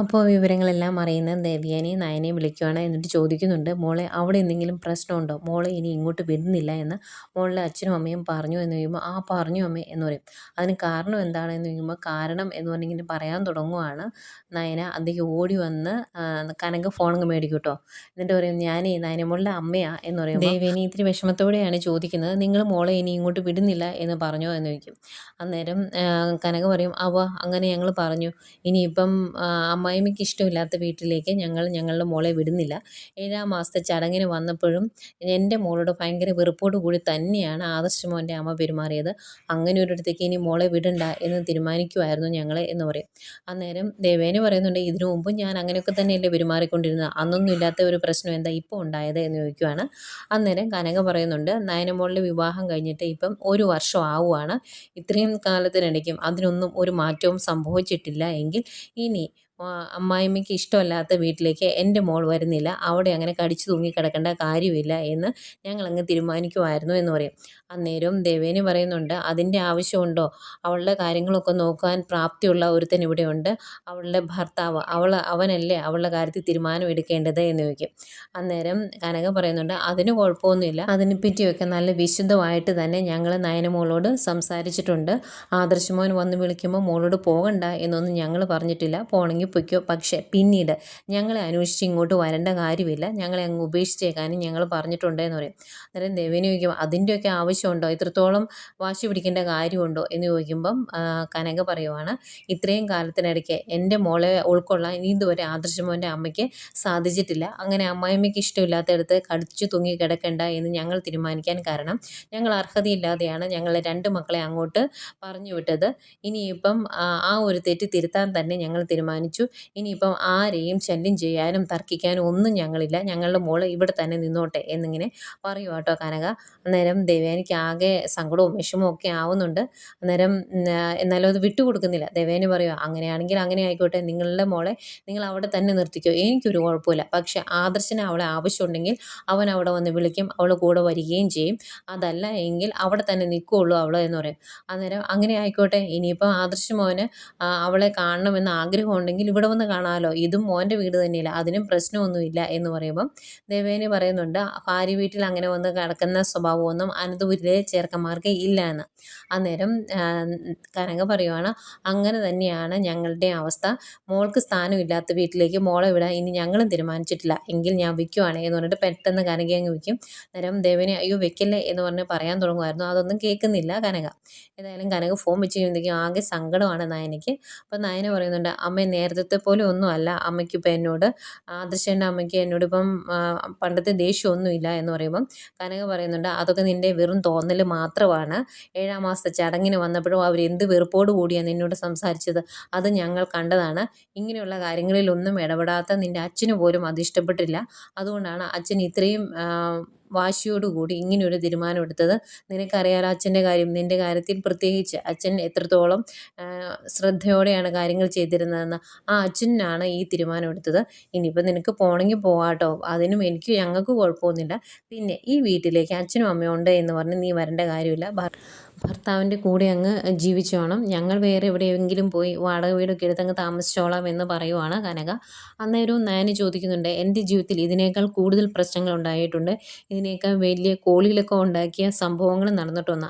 അപ്പോൾ വിവരങ്ങളെല്ലാം അറിയുന്ന ദേവ്യാനെയും നയനെ വിളിക്കുകയാണ് എന്നിട്ട് ചോദിക്കുന്നുണ്ട് മോളെ അവിടെ എന്തെങ്കിലും പ്രശ്നമുണ്ടോ? മോളെ ഇനി ഇങ്ങോട്ട് വിടുന്നില്ല എന്ന്. മോളുടെ അച്ഛനും അമ്മയും പറഞ്ഞു എന്ന് ചോദിക്കുമ്പോൾ ആ പറഞ്ഞു അമ്മ എന്ന് പറയും. അതിന് കാരണം എന്താണെന്ന് ചോദിക്കുമ്പോൾ കാരണം എന്ന് പറഞ്ഞിങ്ങനെ പറയാൻ തുടങ്ങുവാണ് നയന. അതിലേക്ക് ഓടി വന്ന് കനക ഫോണങ്ങ് മേടിക്കും കേട്ടോ. എന്നിട്ട് പറയും ഞാനേ നയനമോളുടെ അമ്മയാ എന്ന് പറയും ദേവേനി ഇത്തിരി വിഷമത്തോടെയാണ് ചോദിക്കുന്നത്. നിങ്ങൾ മോളെ ഇനി ഇങ്ങോട്ട് വിടുന്നില്ല എന്ന് പറഞ്ഞോ എന്ന് ചോദിക്കും. അന്നേരം കനക പറയും അവ അങ്ങനെ ഞങ്ങൾ പറഞ്ഞു. ഇനിയിപ്പം അമ്മായിമ്മയ്ക്ക് ഇഷ്ടമില്ലാത്ത വീട്ടിലേക്ക് ഞങ്ങൾ ഞങ്ങളുടെ മോളെ വിടുന്നില്ല. ഏഴാം മാസത്തെ ചടങ്ങിന് വന്നപ്പോഴും എന്റെ മോളോട് ഭയങ്കര വെറുപ്പോട് കൂടി തന്നെയാണ് ആദർശ് മോന്റെ അമ്മ പെരുമാറിയത്. അങ്ങനെ ഒരിടത്തേക്ക് ഇനി മോളെ വിടണ്ട എന്ന് തീരുമാനിക്കുമായിരുന്നു ഞങ്ങൾ എന്ന് പറയും. അന്നേരം ദേവേനെ പറയുന്നുണ്ട് ഇതിനു മുമ്പ് ഞാൻ അങ്ങനെയൊക്കെ തന്നെയല്ലേ പെരുമാറിക്കൊണ്ടിരുന്നത്? അന്നൊന്നും ഇല്ലാത്ത ഒരു പ്രശ്നം എന്താ ഇപ്പോൾ ഉണ്ടായത്? എന്ന് ചോദിക്കുവാണ്. അന്നേരം കനക പറയുന്നുണ്ട് നയനമോളുടെ വിവാഹം കഴിഞ്ഞിട്ട് ഇപ്പം ഒരു വർഷം ആവുകയാണ് ഇത്രയും കാലത്തിനിടയ്ക്കും അതിനൊന്നും ഒരു മാറ്റവും സംഭവിച്ചിട്ടില്ല. എങ്കിൽ ഇനി അമ്മായിമ്മയ്ക്ക് ഇഷ്ടമല്ലാത്ത വീട്ടിലേക്ക് എന്റെ മോൾ വരുന്നില്ല. അവിടെ അങ്ങനെ കടിച്ചു തൂങ്ങി കിടക്കേണ്ട കാര്യമില്ല എന്ന് ഞങ്ങളങ്ങ് തീരുമാനിക്കുമായിരുന്നു എന്ന് പറയും. അന്നേരം ദേവേനി പറയുന്നുണ്ട് അതിന്റെ ആവശ്യമുണ്ടോ? അവളുടെ കാര്യങ്ങളൊക്കെ നോക്കാൻ പ്രാപ്തിയുള്ള ഒരുത്തൻ ഇവിടെയുണ്ട്. അവളുടെ ഭർത്താവ് അവൾ അവനല്ലേ അവളുടെ കാര്യത്തിൽ തീരുമാനം എടുക്കേണ്ടത് എന്ന് ചോദിക്കും. അന്നേരം കനക പറയുന്നുണ്ട് അതിന് കുഴപ്പമൊന്നുമില്ല. അതിനെപ്പറ്റിയൊക്കെ നല്ല വിശുദ്ധമായിട്ട് തന്നെ ഞങ്ങൾ നയനമോളോട് സംസാരിച്ചിട്ടുണ്ട്. ആദർശമോൻ വന്ന് വിളിക്കുമ്പോൾ മോളോട് പോകണ്ട എന്നൊന്നും ഞങ്ങൾ പറഞ്ഞിട്ടില്ല. പോണെങ്കിൽ പൊയ്ക്കോ. പക്ഷേ പിന്നീട് ഞങ്ങളെ അന്വേഷിച്ച് ഇങ്ങോട്ട് വരേണ്ട കാര്യമില്ല. ഞങ്ങളെ അങ്ങ് ഉപേക്ഷിച്ചേക്കാനും ഞങ്ങൾ പറഞ്ഞിട്ടുണ്ടെന്ന് പറയും. അന്നേരം ദേവേനെ ചോദിക്കും അതിന്റെയൊക്കെ ആവശ്യമുണ്ടോ? ഇത്രത്തോളം വാശി പിടിക്കേണ്ട കാര്യമുണ്ടോ? എന്ന് ചോദിക്കുമ്പം കനക പറയുവാണ് ഇത്രയും കാലത്തിനിടയ്ക്ക് എന്റെ മോളെ ഉൾക്കൊള്ളാൻ ഇതുവരെ ആദർശമോന്റെ അമ്മയ്ക്ക് സാധിച്ചിട്ടില്ല. അങ്ങനെ അമ്മായിമ്മയ്ക്ക് ഇഷ്ടമില്ലാത്തടത്ത് കടിച്ചു തൂങ്ങി കിടക്കേണ്ട എന്ന് ഞങ്ങൾ തീരുമാനിക്കാൻ കാരണം ഞങ്ങൾ അർഹതയില്ലാതെയാണ് ഞങ്ങളെ രണ്ട് മക്കളെ അങ്ങോട്ട് പറഞ്ഞു വിട്ടത്. ഇനിയിപ്പം ആ ഒരു തെറ്റ് തിരുത്താൻ തന്നെ ഞങ്ങൾ തീരുമാനിച്ചു. തീരുമാനിച്ചു ഇനിയിപ്പം ആരെയും ശല്യം ചെയ്യാനും തർക്കിക്കാനും ഒന്നും ഞങ്ങളില്ല. ഞങ്ങളുടെ മോൾ ഇവിടെ തന്നെ നിന്നോട്ടെ എന്നിങ്ങനെ പറയുക കേട്ടോ കനക. അന്നേരം ദേവേനയ്ക്ക് ആകെ സങ്കടവും വിഷമവും ഒക്കെ ആവുന്നുണ്ട്. അന്നേരം എന്നാലും അത് വിട്ടുകൊടുക്കുന്നില്ല ദേവേനെ പറയുക അങ്ങനെയാണെങ്കിൽ അങ്ങനെ ആയിക്കോട്ടെ. നിങ്ങളുടെ മോളെ നിങ്ങൾ അവിടെ തന്നെ നിർത്തിക്കോ. എനിക്കൊരു കുഴപ്പമില്ല. പക്ഷെ ആദർശന് അവളെ ആവശ്യമുണ്ടെങ്കിൽ അവൻ അവിടെ വന്ന് വിളിക്കും. അവൾ കൂടെ വരികയും ചെയ്യും. അതല്ല എങ്കിൽ അവിടെ തന്നെ നിൽക്കുകയുള്ളൂ അവൾ എന്ന് പറയും. അന്നേരം അങ്ങനെ ആയിക്കോട്ടെ. ഇനിയിപ്പോൾ ആദർശ മോന് അവളെ കാണണമെന്ന് ആഗ്രഹമുണ്ടെങ്കിൽ വേണമെങ്കിൽ ഇവിടെ വന്ന് കാണാമല്ലോ ഇതും മോന്റെ വീട് തന്നെയില്ല. അതിനും പ്രശ്നമൊന്നുമില്ല എന്ന് പറയുമ്പം ദേവേനി പറയുന്നുണ്ട് ഭാര്യ വീട്ടിൽ അങ്ങനെ വന്ന് കിടക്കുന്ന സ്വഭാവമൊന്നും അനന്തപുരിലെ ചേർക്കന്മാർക്ക് ഇല്ല എന്ന്. അന്നേരം കനക പറയുവാണ് അങ്ങനെ തന്നെയാണ് ഞങ്ങളുടെ അവസ്ഥ. മോൾക്ക് സ്ഥാനമില്ലാത്ത വീട്ടിലേക്ക് മോളെ വിടാൻ ഇനി ഞങ്ങളും തീരുമാനിച്ചിട്ടില്ല. എങ്കിൽ ഞാൻ വിൽക്കുവാണ് എന്ന് പറഞ്ഞിട്ട് പെട്ടെന്ന് കനക അങ്ങ് വിൽക്കും അന്നേരം ദേവനെ അയ്യോ വെക്കല്ലേ എന്ന് പറഞ്ഞ് പറയാൻ തുടങ്ങുമായിരുന്നു. അതൊന്നും കേൾക്കുന്നില്ല കനക. ഏതായാലും കനക ഫോൺ വെച്ച് കഴിയുമ്പോഴത്തേക്കും ആകെ സങ്കടമാണ് നയനയ്ക്ക്. അപ്പം നയന പറയുന്നുണ്ട് അമ്മ നേരത്തെ നേരത്തെ പോലെ ഒന്നും അല്ല ഇപ്പം എന്നോട്. ആദർശന്റെ അമ്മയ്ക്ക് എന്നോട് ഇപ്പം പണ്ടത്തെ ദേഷ്യമൊന്നുമില്ല എന്ന് പറയുമ്പം കനക പറയുന്നുണ്ട് അതൊക്കെ നിന്റെ വെറും തോന്നൽ മാത്രമാണ്. ഏഴാം മാസത്തെ ചടങ്ങിന് വന്നപ്പോഴും അവർ എന്ത് വെറുപ്പോട് കൂടിയാണ് നിന്നോട് സംസാരിച്ചത്. അത് ഞങ്ങൾ കണ്ടതാണ്. ഇങ്ങനെയുള്ള കാര്യങ്ങളിലൊന്നും ഇടപെടാത്ത നിന്റെ അച്ഛന് പോലും അത് ഇഷ്ടപ്പെട്ടില്ല. അതുകൊണ്ടാണ് അച്ഛൻ ഇത്രയും വാശിയോടുകൂടി ഇങ്ങനെയൊരു തീരുമാനം എടുത്തത്. നിനക്കറിയാലോ അച്ഛന്റെ കാര്യം. നിന്റെ കാര്യത്തിൽ പ്രത്യേകിച്ച് അച്ഛൻ എത്രത്തോളം ശ്രദ്ധയോടെയാണ് കാര്യങ്ങൾ ചെയ്തിരുന്നതെന്ന്. ആ അച്ഛനാണ് ഈ തീരുമാനം എടുത്തത്. ഇനിയിപ്പോൾ നിനക്ക് പോകണമെങ്കിൽ പോകാട്ടോ അതിനും എനിക്ക് ഞങ്ങൾക്ക് കുഴപ്പമൊന്നുമില്ല. പിന്നെ ഈ വീട്ടിലേക്ക് അച്ഛനും അമ്മയും ഉണ്ട് എന്ന് പറഞ്ഞ് നീ വരേണ്ട കാര്യമില്ല. ഭർത്താവിന്റെ കൂടെ അങ്ങ് ജീവിച്ചോണം ഞങ്ങൾ വേറെ എവിടെയെങ്കിലും പോയി വാടക വീടൊക്കെ എടുത്തങ്ങ് താമസിച്ചോളാം എന്ന് പറയുവാണ് കനക. അന്നേരവും നയന് ചോദിക്കുന്നുണ്ട് എന്റെ ജീവിതത്തിൽ ഇതിനേക്കാൾ കൂടുതൽ പ്രശ്നങ്ങൾ ഉണ്ടായിട്ടുണ്ട്. ഇതിനേക്കാൾ വലിയ കോളിലൊക്കെ ഉണ്ടാക്കിയ സംഭവങ്ങൾ നടന്നിട്ടൊന്ന്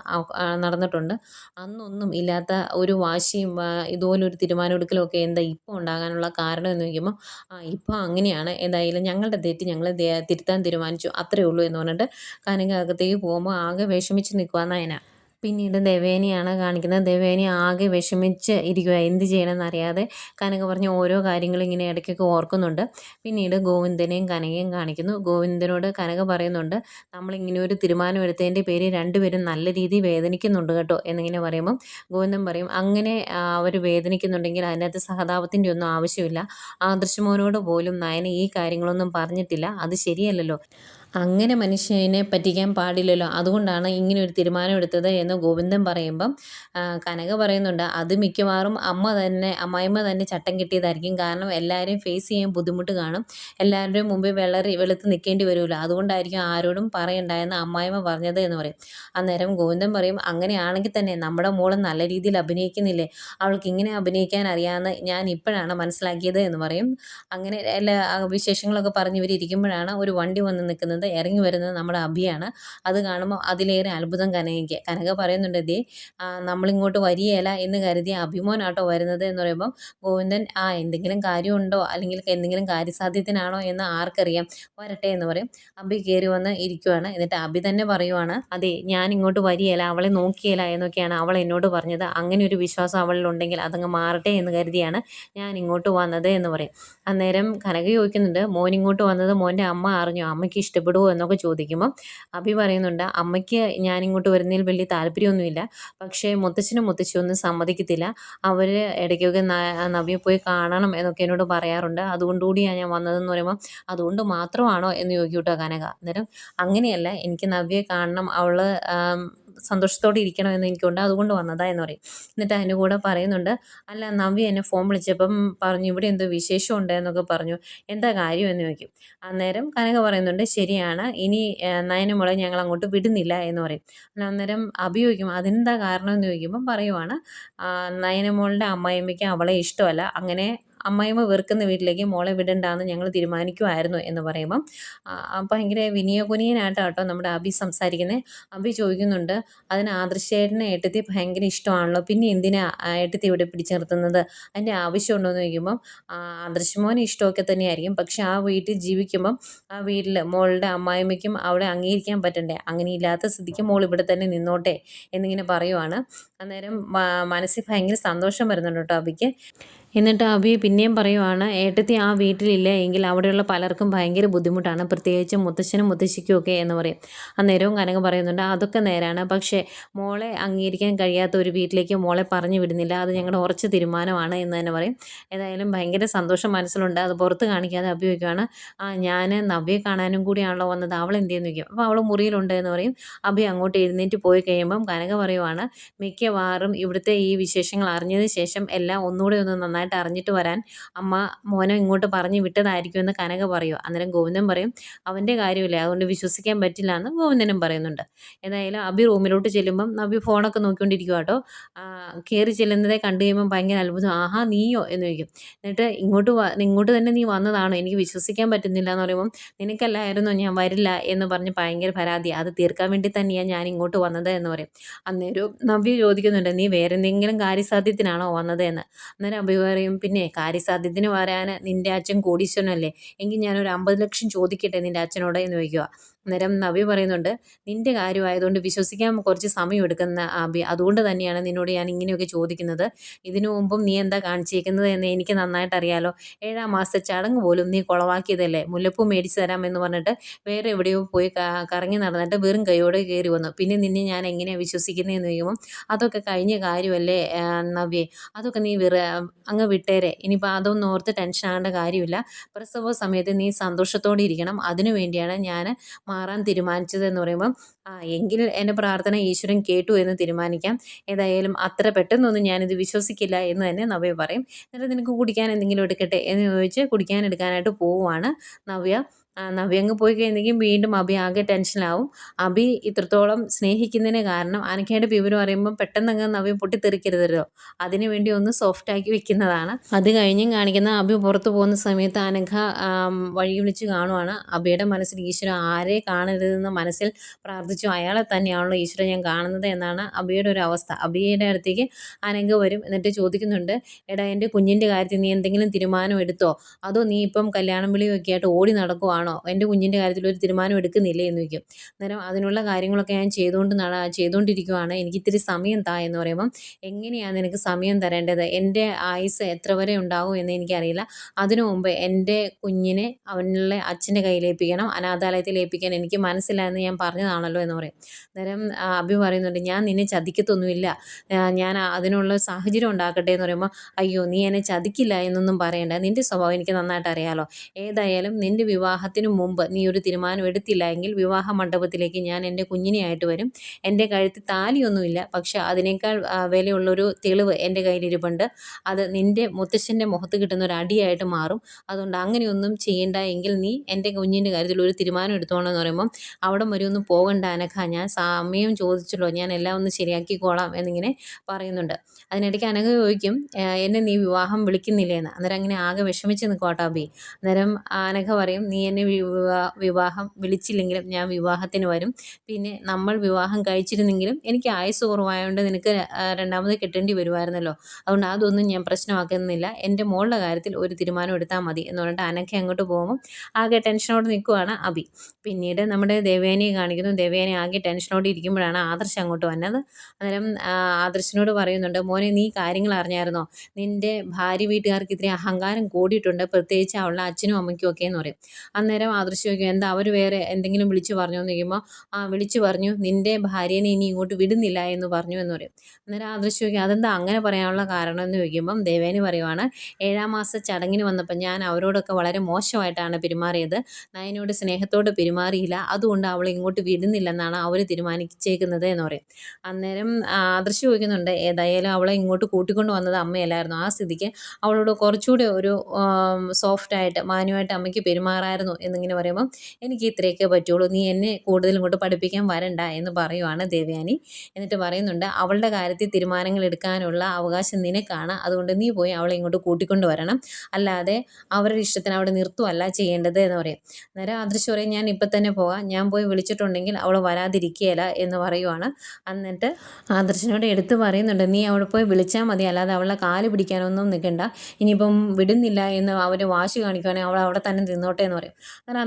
നടന്നിട്ടുണ്ട്. അന്നൊന്നും ഇല്ലാത്ത ഒരു വാശിയും ഇതുപോലൊരു തീരുമാനം എടുക്കലൊക്കെ എന്താ ഇപ്പോൾ ഉണ്ടാകാനുള്ള കാരണം എന്ന് ചോദിക്കുമ്പോൾ ആ ഇപ്പോൾ അങ്ങനെയാണ്. എന്തായാലും ഞങ്ങളുടെ തെറ്റ് ഞങ്ങൾ തിരുത്താൻ തീരുമാനിച്ചു. അത്രയേ ഉള്ളൂ എന്ന് പറഞ്ഞിട്ട് അകത്തേക്ക് പോകുമ്പോൾ ആകെ വിഷമിച്ച് നിൽക്കുക നയന. പിന്നീട് ദേവേനിയാണ് കാണിക്കുന്നത്. ദേവേനി ആകെ വിഷമിച്ച് ഇരിക്കുക എന്ത് ചെയ്യണമെന്ന് അറിയാതെ കനക പറഞ്ഞ ഓരോ കാര്യങ്ങളും ഇങ്ങനെ ഇടയ്ക്കൊക്കെ ഓർക്കുന്നുണ്ട്. പിന്നീട് ഗോവിന്ദനെയും കനകയും കാണിക്കുന്നു. ഗോവിന്ദനോട് കനക പറയുന്നുണ്ട് നമ്മളിങ്ങനെ ഒരു തീരുമാനം എടുത്തതിന്റെ പേര് രണ്ടുപേരും നല്ല രീതിയിൽ വേദനിക്കുന്നുണ്ട് കേട്ടോ എന്നിങ്ങനെ പറയുമ്പം ഗോവിന്ദൻ പറയും അങ്ങനെ അവർ വേദനിക്കുന്നുണ്ടെങ്കിൽ അതിനകത്ത് സഹതാപത്തിന്റെ ഒന്നും ആവശ്യമില്ല. ആദർശമോനോട് പോലും നയന ഈ കാര്യങ്ങളൊന്നും പറഞ്ഞിട്ടില്ല. അത് ശരിയല്ലല്ലോ. അങ്ങനെ മനുഷ്യനെ പറ്റിക്കാൻ പാടില്ലല്ലോ. അതുകൊണ്ടാണ് ഇങ്ങനെ ഒരു തീരുമാനം എടുത്തത് എന്ന് ഗോവിന്ദൻ പറയുമ്പം കനക പറയുന്നുണ്ട് അത് മിക്കവാറും അമ്മ തന്നെ അമ്മായിമ്മ തന്നെ ചട്ടം കിട്ടിയതായിരിക്കും. കാരണം എല്ലാവരെയും ഫേസ് ചെയ്യാൻ ബുദ്ധിമുട്ട് കാണും. എല്ലാവരുടെയും മുമ്പിൽ വെള്ളറി വെളുത്ത് നിൽക്കേണ്ടി വരുമല്ലോ അതുകൊണ്ടായിരിക്കും ആരോടും പറയണ്ടായെന്ന് അമ്മായിമ്മ പറഞ്ഞത് എന്ന് പറയും. അന്നേരം ഗോവിന്ദൻ പറയും അങ്ങനെയാണെങ്കിൽ തന്നെ നമ്മുടെ മോൾ നല്ല രീതിയിൽ അഭിനയിക്കുന്നില്ലേ? അവൾക്ക് ഇങ്ങനെ അഭിനയിക്കാൻ അറിയാമെന്ന് ഞാൻ ഇപ്പോഴാണ് മനസ്സിലാക്കിയത് എന്ന് പറയും. അങ്ങനെ എല്ലാ വിശേഷങ്ങളൊക്കെ പറഞ്ഞ് ഇവരിയ്ക്കുമ്പോഴാണ് ഒരു വണ്ടി വന്ന് നിൽക്കുന്നത് ഇറങ്ങി വരുന്നത് നമ്മുടെ അഭിയാണ് അത് കാണുമ്പോൾ അതിലേറെ അത്ഭുതം കനകയ്ക്ക്. കനക പറയുന്നുണ്ട് ദേ നമ്മളിങ്ങോട്ട് വരികയില്ല എന്ന് കരുതി അഭിമോനാട്ടോ വരുന്നത് എന്ന് പറയുമ്പം ഗോവിന്ദൻ ആ എന്തെങ്കിലും കാര്യമുണ്ടോ? അല്ലെങ്കിൽ എന്തെങ്കിലും കാര്യസാധ്യത്തിനാണോ എന്ന് ആർക്കറിയാം. വരട്ടെ എന്ന് പറയും. അഭി കയറി വന്ന് ഇരിക്കുവാണ്. എന്നിട്ട് അഭി തന്നെ പറയുവാണ് അതെ ഞാൻ ഇങ്ങോട്ട് വരികയില്ല അവളെ നോക്കിയില്ല എന്നൊക്കെയാണ് അവൾ എന്നോട് പറഞ്ഞത്. അങ്ങനെ ഒരു വിശ്വാസം അവളിലുണ്ടെങ്കിൽ അതങ്ങ് മാറട്ടെ എന്ന് കരുതിയാണ് ഞാൻ ഇങ്ങോട്ട് വന്നത് എന്ന് പറയും. അന്നേരം കനക ചോദിക്കുന്നുണ്ട് മോൻ ഇങ്ങോട്ട് വന്നത് മോന്റെ അമ്മ അറിഞ്ഞോ? അമ്മയ്ക്ക് ഇഷ്ടപ്പെടുമോ എന്നൊക്കെ ചോദിക്കുമ്പോൾ അഭി പറയുന്നുണ്ട് അമ്മയ്ക്ക് ഞാൻ ഇങ്ങോട്ട് വരുന്നതിൽ വലിയ താല്പര്യമൊന്നുമില്ല. പക്ഷേ മുത്തച്ഛനും ഒന്നും സമ്മതിക്കത്തില്ല. അവർ ഇടയ്ക്കൊക്കെ നവിയെ പോയി കാണണം എന്നൊക്കെ എന്നോട് പറയാറുണ്ട്. അതുകൊണ്ടുകൂടിയാണ് ഞാൻ വന്നതെന്ന് പറയുമ്പോൾ അതുകൊണ്ട് മാത്രമാണോ? എന്ന് ചോദിക്കൂട്ടോ കേട്ടോ കനക. അന്നേരം അങ്ങനെയല്ല. എനിക്ക് നവ്യെ കാണണം. അവൾ സന്തോഷത്തോടെ ഇരിക്കണമെന്ന് എനിക്കുണ്ട്. അതുകൊണ്ട് വന്നതാ എന്ന് പറയും. എന്നിട്ട് അതിന്റെ കൂടെ പറയുന്നുണ്ട് അല്ല നവ്യ എന്നെ ഫോൺ വിളിച്ചപ്പം പറഞ്ഞു ഇവിടെ എന്തോ വിശേഷമുണ്ട് എന്നൊക്കെ പറഞ്ഞു. എന്താ കാര്യം? എന്ന് ചോദിക്കും. അന്നേരം കനക പറയുന്നുണ്ട് ശരിയാണ്. ഇനി നയനമുളെ ഞങ്ങൾ അങ്ങോട്ട് വിടുന്നില്ല എന്ന് പറയും. അല്ല അന്നേരം അഭിയോഗിക്കും അതിനെന്താ കാരണം? എന്ന് ചോദിക്കുമ്പം പറയുവാണ് നയനമോളുടെ അമ്മായിയമ്മയ്ക്ക് അവളെ ഇഷ്ടമല്ല. അങ്ങനെ അമ്മായിമ്മ വെറുക്കുന്ന വീട്ടിലേക്ക് മോളെ വിടണ്ടാന്ന് ഞങ്ങൾ തീരുമാനിക്കുമായിരുന്നു എന്ന് പറയുമ്പം ഭയങ്കര വിനയകുനിയനായിട്ടാണ് കേട്ടോ നമ്മുടെ അഭി സംസാരിക്കുന്നത് അഭി ചോദിക്കുന്നുണ്ട് അതിന് ആദർശേട്ടനെ ഏട്ടത്തി ഭയങ്കര ഇഷ്ടമാണല്ലോ പിന്നെ എന്തിനാ ആ ഏട്ടത്തി ഇവിടെ പിടിച്ചു നിർത്തുന്നത് അതിന്റെ ആവശ്യമുണ്ടോ? എന്ന് ചോദിക്കുമ്പം ആദർശമോന് ഇഷ്ടമൊക്കെ തന്നെയായിരിക്കും പക്ഷെ ആ വീട്ടിൽ ജീവിക്കുമ്പം ആ വീട്ടിൽ മോളുടെ അമ്മായിമ്മയ്ക്കും അവിടെ അംഗീകരിക്കാൻ പറ്റണ്ടേ? അങ്ങനെ ഇല്ലാത്ത സ്ഥിതിക്ക് മോൾ ഇവിടെ തന്നെ നിന്നോട്ടെ എന്നിങ്ങനെ പറയുവാണ്. അന്നേരം മനസ്സിൽ ഭയങ്കര സന്തോഷം വരുന്നുണ്ട് കേട്ടോ അബിക്ക്. എന്നിട്ട് അബി പിന്നെയും പറയുവാണ് ഏട്ടത്തി ആ വീട്ടിലില്ല എങ്കിൽ അവിടെയുള്ള പലർക്കും ഭയങ്കര ബുദ്ധിമുട്ടാണ് പ്രത്യേകിച്ച് മുത്തശ്ശനും മുത്തശ്ശിക്കും ഒക്കെ എന്ന് പറയും. അന്നേരവും കനക പറയുന്നുണ്ട് അതൊക്കെ നേരാണ് പക്ഷേ മോളെ അംഗീകരിക്കാൻ കഴിയാത്ത ഒരു വീട്ടിലേക്ക് മോളെ പറഞ്ഞു വിടുന്നില്ല അത് ഞങ്ങളുടെ ഉറച്ച തീരുമാനമാണ് എന്ന് തന്നെ പറയും. ഏതായാലും ഭയങ്കര സന്തോഷം മനസ്സിലുണ്ട് അത് പുറത്ത് കാണിക്കാതെ അഭിയോഗിക്കുകയാണ് ആ ഞാൻ നവ്യെ കാണാനും കൂടിയാണല്ലോ വന്നത് അവൾ എന്ത് ചെയ്യുന്നു? ചോദിക്കും. അപ്പോൾ അവൾ മുറിയിലുണ്ട് എന്ന് പറയും. അഭി അങ്ങോട്ട് എഴുന്നേറ്റ് പോയി കഴിയുമ്പം കനക പറയുവാണ് മിക്കവാറും ഇവിടുത്തെ ഈ വിശേഷങ്ങൾ അറിഞ്ഞതിന് ശേഷം എല്ലാം ഒന്നുകൂടെ ഒന്ന് നന്നായിട്ട് അറിഞ്ഞിട്ട് വരാൻ അമ്മ മോനെ ഇങ്ങോട്ട് പറഞ്ഞു വിട്ടതായിരിക്കുമെന്ന് കനക പറയും. അന്നേരം ഗോവിന്ദൻ പറയും അവന്റെ കാര്യമില്ല? അതുകൊണ്ട് വിശ്വസിക്കാൻ പറ്റില്ല എന്ന് ഗോവിന്ദനും പറയുന്നുണ്ട്. ഏതായാലും അബി റൂമിലോട്ട് ചെല്ലുമ്പം നബി ഫോണൊക്കെ നോക്കിക്കൊണ്ടിരിക്കുക കേട്ടോ കയറി ചെല്ലുന്നതേ കണ്ടു കഴിയുമ്പോൾ ഭയങ്കര അത്ഭുതം. ആഹാ നീയോ? എന്ന് ചോദിക്കും. എന്നിട്ട് ഇങ്ങോട്ട് ഇങ്ങോട്ട് തന്നെ നീ വന്നതാണോ? എനിക്ക് വിശ്വസിക്കാൻ പറ്റുന്നില്ല എന്ന് പറയുമ്പം നിനക്കല്ലായിരുന്നു ഞാൻ വരില്ല? എന്ന് പറഞ്ഞ് ഭയങ്കര പരാതി. അത് തീർക്കാൻ വേണ്ടി തന്നെയാണ് ഞാൻ ഇങ്ങോട്ട് വന്നത് എന്ന് പറയും. അന്നേരം നവ്യ ചോദിക്കുന്നുണ്ട് നീ വേറെ എന്തെങ്കിലും കാര്യസാധ്യത്തിനാണോ വന്നത് എന്ന് അന്നേരം അഭി പറയും പിന്നെ കാര്യസാധ്യത്തിന് വരാൻ നിന്റെ അച്ഛൻ കോടീശ്വരനല്ലേ? എങ്കിൽ ഞാനൊരു അമ്പത് ലക്ഷം ചോദിക്കട്ടെ നിന്റെ അച്ഛനോട്? എന്ന് ചോദിക്കുക. അന്നേരം നവ്യ പറയുന്നുണ്ട് നിന്റെ കാര്യമായതുകൊണ്ട് വിശ്വസിക്കാൻ കുറച്ച് സമയം എടുക്കുന്ന ആബി. അതുകൊണ്ട് തന്നെയാണ് നിന്നോട് ഞാൻ ഇങ്ങനെയൊക്കെ ചോദിക്കുന്നത്. ഇതിനു മുമ്പും നീ എന്താ കാണിച്ചിരിക്കുന്നത് എന്ന് എനിക്ക് നന്നായിട്ട് അറിയാലോ. ഏഴാം മാസത്തെ ചടങ്ങ് പോലും നീ കുളവാക്കിയതല്ലേ? മുല്ലപ്പൂ മേടിച്ച് തരാമെന്ന് പറഞ്ഞിട്ട് വേറെ എവിടെയോ പോയി കറങ്ങി നടന്നിട്ട് വെറും കൈയോടെ കയറി വന്നു. പിന്നെ നിന്നെ ഞാൻ എങ്ങനെയാണ് വിശ്വസിക്കുന്നതെന്ന് ചോദിക്കുമ്പോൾ അതൊക്കെ കഴിഞ്ഞ കാര്യമല്ലേ നവ്യെ? അതൊക്കെ നീ വെറു അങ്ങ് വിട്ടേരെ. ഇനിയിപ്പോൾ അതൊന്നും ഓർത്ത് ടെൻഷൻ ആകേണ്ട കാര്യമില്ല. പ്രസവ സമയത്ത് നീ സന്തോഷത്തോടെ ഇരിക്കണം. അതിനു വേണ്ടിയാണ് ഞാൻ മാറാൻ തീരുമാനിച്ചത് എന്ന് പറയുമ്പം ആ എങ്കിൽ എന്റെ പ്രാർത്ഥന ഈശ്വരൻ കേട്ടു എന്ന് തീരുമാനിക്കാം. ഏതായാലും അത്ര പെട്ടെന്നൊന്നും ഞാനിത് വിശ്വസിക്കില്ല എന്ന് തന്നെ നവ്യ പറയും. എന്നിട്ട് നിനക്ക് കുടിക്കാൻ എന്തെങ്കിലും എടുക്കട്ടെ എന്ന് ചോദിച്ച് കുടിക്കാൻ എടുക്കാനായിട്ട് പോവുകയാണ് നവ്യ. നവ്യ അങ്ങ് പോയി കഴിഞ്ഞെങ്കിൽ വീണ്ടും അഭി ആകെ ടെൻഷനാവും അഭി ഇത്രത്തോളം സ്നേഹിക്കുന്നതിന് കാരണം അനക്കയുടെ വിവരം അറിയുമ്പോൾ പെട്ടെന്ന് അങ്ങ് നവ്യ പൊട്ടിത്തെറിക്കരുതല്ലോ. അതിനു വേണ്ടി ഒന്ന് സോഫ്റ്റ് ആക്കി വെക്കുന്നതാണ്. അത് കഴിഞ്ഞും കാണിക്കുന്ന അഭി പുറത്തു പോകുന്ന സമയത്ത് അനഘ വഴി വിളിച്ച് കാണുവാണ്. അഭിയുടെ മനസ്സിൽ ഈശ്വരൻ ആരെ കാണരുതെന്ന് മനസ്സിൽ പ്രാർത്ഥിച്ചു. അയാളെ തന്നെയാണല്ലോ ഈശ്വരൻ ഞാൻ കാണുന്നത് എന്നാണ് അഭിയുടെ ഒരു അവസ്ഥ. അഭിയുടെ അടുത്തേക്ക് അനഘ വരും. എന്നിട്ട് ചോദിക്കുന്നുണ്ട് എടാ എന്റെ കുഞ്ഞിന്റെ കാര്യത്തിൽ നീ എന്തെങ്കിലും തീരുമാനം എടുത്തോ? അതോ നീ ഇപ്പം കല്യാണം വിളിയൊക്കെ ആയിട്ട് ഓടി നടക്കുവാണോ? എന്റെ കുഞ്ഞിന്റെ കാര്യത്തിൽ ഒരു തീരുമാനം എടുക്കുന്നില്ലേ എന്ന് വയ്ക്കും അന്നേരം അതിനുള്ള കാര്യങ്ങളൊക്കെ ഞാൻ ചെയ്തുകൊണ്ട് ചെയ്തുകൊണ്ടിരിക്കുവാണ്. എനിക്ക് ഇത്തിരി സമയം താ എന്ന് പറയുമ്പം എങ്ങനെയാണ് നിനക്ക് സമയം തരേണ്ടത്? എന്റെ ആയുസ് എത്ര വരെ ഉണ്ടാകും എന്ന് എനിക്കറിയില്ല. അതിനു മുമ്പ് എന്റെ കുഞ്ഞിനെ അവനുള്ള അച്ഛന്റെ കയ്യിലേൽപ്പിക്കണം അനാഥാലയത്തിൽ ഏൽപ്പിക്കാൻ എനിക്ക് മനസ്സില്ല എന്ന് ഞാൻ പറഞ്ഞതാണല്ലോ എന്ന് പറയും. അന്നേരം അഭി പറയുന്നുണ്ട് ഞാൻ നിന്നെ ചതിക്കത്തൊന്നുമില്ല. ഞാൻ അതിനുള്ള സാഹചര്യം ഉണ്ടാക്കട്ടെ എന്ന് പറയുമ്പോൾ അയ്യോ നീ എന്നെ ചതിക്കില്ല എന്നൊന്നും പറയണ്ട. നിന്റെ സ്വഭാവം എനിക്ക് നന്നായിട്ട് അറിയാമല്ലോ ഏതായാലും നിന്റെ വിവാഹത്തിന് വിവാഹത്തിന് മുമ്പ് നീ ഒരു തീരുമാനം എടുത്തില്ല എങ്കിൽ വിവാഹ മണ്ഡപത്തിലേക്ക് ഞാൻ എന്റെ കുഞ്ഞിനെയായിട്ട് വരും. എന്റെ കഴുത്തിൽ താലിയൊന്നുമില്ല. പക്ഷെ അതിനേക്കാൾ വിലയുള്ളൊരു തെളിവ് എന്റെ കയ്യിലിരിപ്പുണ്ട്. അത് നിന്റെ മുത്തശ്ശന്റെ മുഖത്ത് കിട്ടുന്ന ഒരു അടിയായിട്ട് മാറും. അതുകൊണ്ട് അങ്ങനെയൊന്നും ചെയ്യേണ്ട. എങ്കിൽ നീ എന്റെ കുഞ്ഞിന്റെ കാര്യത്തിൽ ഒരു തീരുമാനം എടുത്തോളെന്ന് പറയുമ്പം അവിടം വരെ ഒന്നും പോകണ്ട അനഘ. ഞാൻ സമയം ചോദിച്ചല്ലോ ഞാൻ എല്ലാം ഒന്ന് ശരിയാക്കിക്കോളാം എന്നിങ്ങനെ പറയുന്നുണ്ട്. അതിനിടയ്ക്ക് അനഘ ചോദിക്കും എന്നെ നീ വിവാഹം വിളിക്കുന്നില്ലേന്ന് അന്നേരം അങ്ങനെ ആകെ വിഷമിച്ച് നിൽക്കോട്ടാ ബി അന്നേരം അനഘ പറയും നീ എന്നെ വിവാഹം വിളിച്ചില്ലെങ്കിലും ഞാൻ വിവാഹത്തിന് വരും. പിന്നെ നമ്മൾ വിവാഹം കഴിച്ചിരുന്നെങ്കിലും എനിക്ക് ആയുസ് കുറവായതുകൊണ്ട് നിനക്ക് രണ്ടാമത് കെട്ടേണ്ടി വരുമായിരുന്നല്ലോ അതുകൊണ്ട് അതൊന്നും ഞാൻ പ്രശ്നമാക്കുന്നില്ല. എന്റെ മോളുടെ കാര്യത്തിൽ ഒരു തീരുമാനം എടുത്താൽ മതി എന്ന് പറഞ്ഞിട്ട് അനക്കെ അങ്ങോട്ട് പോകുമ്പോൾ ആകെ ടെൻഷനോട് നിൽക്കുവാണ് അബി പിന്നീട് നമ്മുടെ ദേവേനെ കാണിക്കുന്നു. ദേവേനെ ആകെ ടെൻഷനോട് ഇരിക്കുമ്പോഴാണ് ആദർശ് അങ്ങോട്ട് വന്നത്. അന്നേരം ആദർശിനോട് പറയുന്നുണ്ട് മോനെ നീ കാര്യങ്ങൾ അറിഞ്ഞായിരുന്നോ? നിന്റെ ഭാര്യ വീട്ടുകാർക്ക് ഇത്രയും അഹങ്കാരം കൂടിയിട്ടുണ്ട്. പ്രത്യേകിച്ച് അവളുടെ അച്ഛനും അമ്മയ്ക്കും ഒക്കെ എന്ന് പറയും. അന്നേരം ആദർശ് ചോദിക്കും എന്താ അവർ വേറെ എന്തെങ്കിലും വിളിച്ചു പറഞ്ഞു എന്ന് ചോദിക്കുമ്പോൾ ആ വിളിച്ചു പറഞ്ഞു. നിന്റെ ഭാര്യനെ ഇനി ഇങ്ങോട്ട് വിടുന്നില്ല എന്ന് പറഞ്ഞു എന്ന് പറയും. അന്നേരം ആദർശ് ചോദിക്കും അതെന്താ അങ്ങനെ പറയാനുള്ള കാരണം എന്ന് ചോദിക്കുമ്പം ദേവേനി പറയുവാണ് ഏഴാം മാസ ചടങ്ങിന് വന്നപ്പോൾ ഞാൻ അവരോടൊക്കെ വളരെ മോശമായിട്ടാണ് പെരുമാറിയത്. നയനോട് സ്നേഹത്തോട് പെരുമാറിയില്ല. അതുകൊണ്ട് അവൾ ഇങ്ങോട്ട് വിടുന്നില്ലെന്നാണ് അവർ തീരുമാനിച്ചേക്കുന്നത് എന്ന് പറയും. അന്നേരം ആദർശ് ചോദിക്കുന്നുണ്ട് ഏതായാലും അവളെ ഇങ്ങോട്ട് കൂട്ടിക്കൊണ്ട് വന്നത് അമ്മയല്ലായിരുന്നു? ആ സ്ഥിതിക്ക് അവളോട് കുറച്ചുകൂടി ഒരു സോഫ്റ്റായിട്ട് മാന്യമായിട്ട് അമ്മയ്ക്ക് പെരുമാറായിരുന്നു എന്നിങ്ങനെ പറയുമ്പം എനിക്ക് ഇത്രയൊക്കെ പറ്റുള്ളൂ. നീ എന്നെ കൂടുതൽ ഇങ്ങോട്ട് പഠിപ്പിക്കാൻ വരണ്ട എന്ന് പറയുവാണ് ദേവയാനി. എന്നിട്ട് പറയുന്നുണ്ട് അവളുടെ കാര്യത്തിൽ തീരുമാനങ്ങൾ എടുക്കാനുള്ള അവകാശം നിനക്കാണ്. അതുകൊണ്ട് നീ പോയി അവളെ ഇങ്ങോട്ട് കൂട്ടിക്കൊണ്ട് വരണം. അല്ലാതെ അവരുടെ ഇഷ്ടത്തിന് അവിടെ നിർത്തുമല്ല ചെയ്യേണ്ടത് എന്ന് പറയും. അന്നേരം ആദർശ് പറയും ഞാൻ ഇപ്പം തന്നെ പോകാം ഞാൻ പോയി വിളിച്ചിട്ടുണ്ടെങ്കിൽ അവൾ വരാതിരിക്കുകയില്ല എന്ന് പറയുവാണ്. എന്നിട്ട് ആദർശനോട് എടുത്തു പറയുന്നുണ്ട് നീ അവിടെ പോയി വിളിച്ചാൽ മതി. അല്ലാതെ അവളെ കാൽ പിടിക്കാനൊന്നും നിൽക്കണ്ട ഇനിയിപ്പം വിടുന്നില്ല എന്ന് അവർ വാശി കാണിക്കുവാണെങ്കിൽ അവൾ അവിടെ തന്നെ നിന്നോട്ടെ എന്ന് പറയും. അങ്ങനെ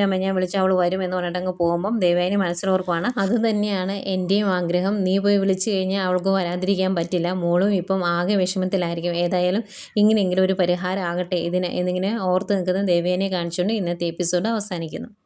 പറയും ഞാൻ വിളിച്ചാൽ അവൾ വരും എന്ന് പറഞ്ഞിട്ട് അങ്ങ് പോകുമ്പം ദേവേനി മനസ്സിലോർക്കുവാണ്. അത് തന്നെയാണ് എന്റെയും ആഗ്രഹം. നീ പോയി വിളിച്ചു കഴിഞ്ഞാൽ അവൾക്ക് വരാതിരിക്കാൻ പറ്റില്ല. മോളും ഇപ്പം ആകെ വിഷമത്തിലായിരിക്കും. ഏതായാലും ഇങ്ങനെയെങ്കിലും ഒരു പരിഹാരം ആകട്ടെ. ഇതിന് എന്നിങ്ങനെ ഓർത്ത് നിൽക്കുന്ന ദേവേനെ കാണിച്ചുകൊണ്ട് ഇന്നത്തെ എപ്പിസോഡ് അവസാനിക്കുന്നു.